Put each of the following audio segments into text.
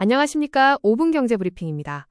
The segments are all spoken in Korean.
안녕하십니까. 5분 경제 브리핑입니다.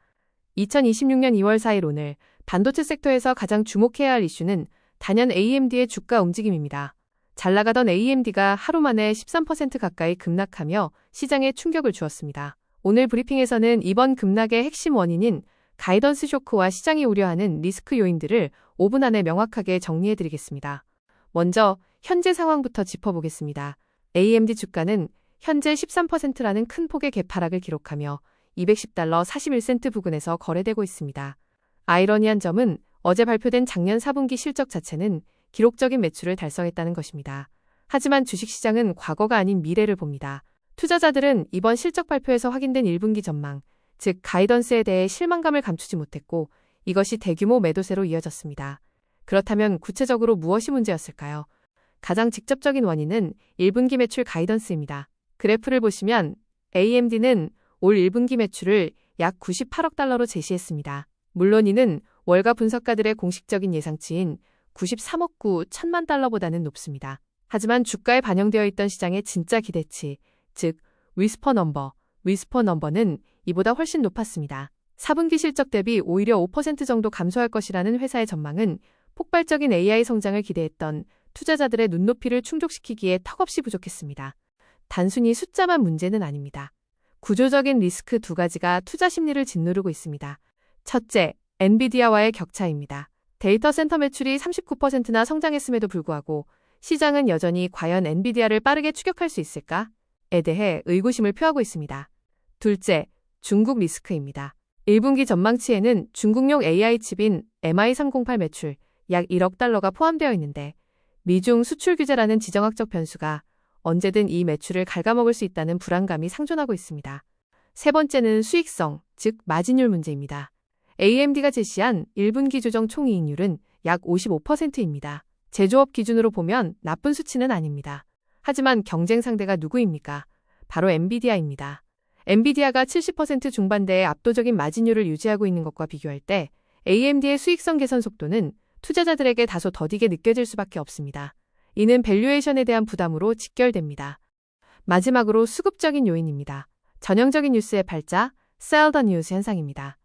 2026년 2월 4일 오늘 반도체 섹터에서 가장 주목해야 할 이슈는 단연 AMD의 주가 움직임입니다. 잘 나가던 AMD가 하루 만에 13% 가까이 급락하며 시장에 충격을 주었습니다. 오늘 브리핑에서는 이번 급락의 핵심 원인인 가이던스 쇼크와 시장이 우려하는 리스크 요인들을 5분 안에 명확하게 정리해드리겠습니다. 먼저 현재 상황부터 짚어보겠습니다. AMD 주가는 현재 13%라는 큰 폭의 개파락을 기록하며 210달러 41센트 부근에서 거래되고 있습니다. 아이러니한 점은 어제 발표된 작년 4분기 실적 자체는 기록적인 매출을 달성했다는 것입니다. 하지만 주식시장은 과거가 아닌 미래를 봅니다. 투자자들은 이번 실적 발표에서 확인된 1분기 전망, 즉 가이던스에 대해 실망감을 감추지 못했고 이것이 대규모 매도세로 이어졌습니다. 그렇다면 구체적으로 무엇이 문제였을까요? 가장 직접적인 원인은 1분기 매출 가이던스입니다. 그래프를 보시면 AMD는 올 1분기 매출을 약 98억 달러로 제시했습니다. 물론 이는 월가 분석가들의 공식적인 예상치인 93억 9 천만 달러보다는 높습니다. 하지만 주가에 반영되어 있던 시장의 진짜 기대치, 즉 위스퍼 넘버, 위스퍼 넘버는 이보다 훨씬 높았습니다. 4분기 실적 대비 오히려 5% 정도 감소할 것이라는 회사의 전망은 폭발적인 AI 성장을 기대했던 투자자들의 눈높이를 충족시키기에 턱없이 부족했습니다. 단순히 숫자만 문제는 아닙니다. 구조적인 리스크 두 가지가 투자 심리를 짓누르고 있습니다. 첫째, 엔비디아와의 격차입니다. 데이터 센터 매출이 39%나 성장했음에도 불구하고 시장은 여전히 과연 엔비디아를 빠르게 추격할 수 있을까?에 대해 의구심을 표하고 있습니다. 둘째, 중국 리스크입니다. 1분기 전망치에는 중국용 AI 칩인 MI308 매출 약 1억 달러가 포함되어 있는데 미중 수출 규제라는 지정학적 변수가 언제든 이 매출을 갉아먹을 수 있다는 불안감이 상존하고 있습니다. 세 번째는 수익성, 즉 마진율 문제입니다. AMD가 제시한 1분기 조정 총이익률은 약 55%입니다. 제조업 기준으로 보면 나쁜 수치는 아닙니다. 하지만 경쟁 상대가 누구입니까? 바로 엔비디아입니다. 엔비디아가 70% 중반대의 압도적인 마진율을 유지하고 있는 것과 비교할 때 AMD의 수익성 개선 속도는 투자자들에게 다소 더디게 느껴질 수밖에 없습니다. 이는 밸류에이션에 대한 부담으로 직결됩니다. 마지막으로 수급적인 요인입니다. 전형적인 뉴스의 팔자, sell the 현상입니다.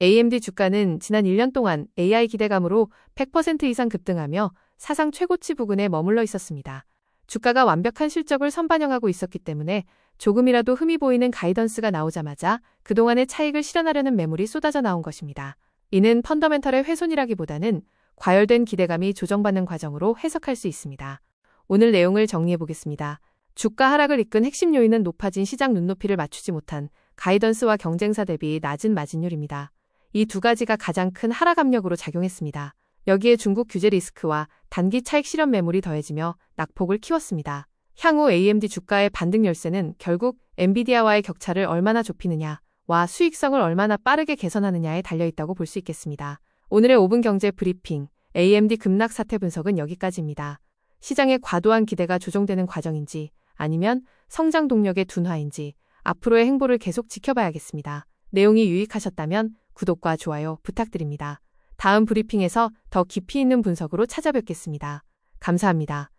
AMD 주가는 지난 1년 동안 AI 기대감으로 100% 이상 급등하며 사상 최고치 부근에 머물러 있었습니다. 주가가 완벽한 실적을 선반영하고 있었기 때문에 조금이라도 흠이 보이는 가이던스가 나오자마자 그동안의 차익을 실현하려는 매물이 쏟아져 나온 것입니다. 이는 펀더멘털의 훼손이라기보다는 과열된 기대감이 조정받는 과정으로 해석할 수 있습니다. 오늘 내용을 정리해 보겠습니다. 주가 하락을 이끈 핵심 요인은 높아진 시장 눈높이를 맞추지 못한 가이던스와 경쟁사 대비 낮은 마진율입니다. 이 두 가지가 가장 큰 하락 압력으로 작용했습니다. 여기에 중국 규제 리스크와 단기 차익 실현 매물이 더해지며 낙폭을 키웠습니다. 향후 AMD 주가의 반등 열쇠는 결국 엔비디아와의 격차를 얼마나 좁히느냐와 수익성을 얼마나 빠르게 개선하느냐에 달려 있다고 볼 수 있겠습니다. 오늘의 5분 경제 브리핑 AMD 급락 사태 분석은 여기까지입니다. 시장의 과도한 기대가 조정되는 과정인지 아니면 성장 동력의 둔화인지 앞으로의 행보를 계속 지켜봐야겠습니다. 내용이 유익하셨다면 구독과 좋아요 부탁드립니다. 다음 브리핑에서 더 깊이 있는 분석으로 찾아뵙겠습니다. 감사합니다.